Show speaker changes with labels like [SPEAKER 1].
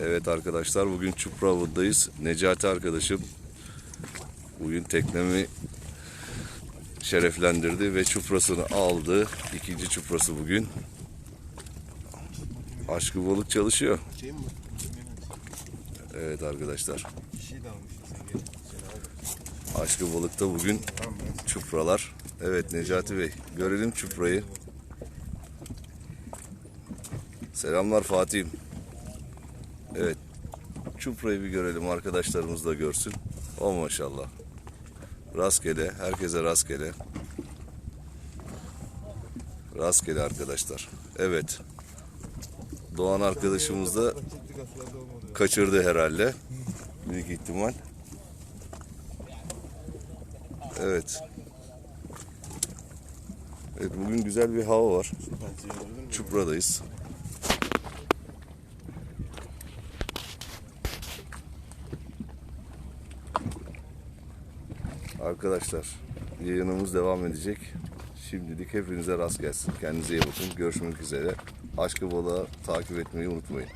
[SPEAKER 1] Evet arkadaşlar bugün Çupra avındayız. Necati arkadaşım bugün teknemi şereflendirdi ve çuprasını aldı. İkinci çuprası bugün. Aşkı balık çalışıyor.
[SPEAKER 2] Şey?
[SPEAKER 1] Evet arkadaşlar.
[SPEAKER 2] Al.
[SPEAKER 1] Aşkı balıkta bugün çupralar. Evet Necati Bey görelim çuprayı. Selamlar Fatih'im. Evet. Çuprayı bir görelim arkadaşlarımız da görsün. O maşallah. Rastgele. Herkese rastgele. Rastgele arkadaşlar. Evet. Doğan arkadaşımız da kaçırdı herhalde. Büyük ihtimal. Evet. Evet bugün güzel bir hava var. Çupra'dayız. Arkadaşlar yayınımız devam edecek. Şimdilik hepinize rast gelsin. Kendinize iyi bakın. Görüşmek üzere. Aşkı balığa takip etmeyi unutmayın.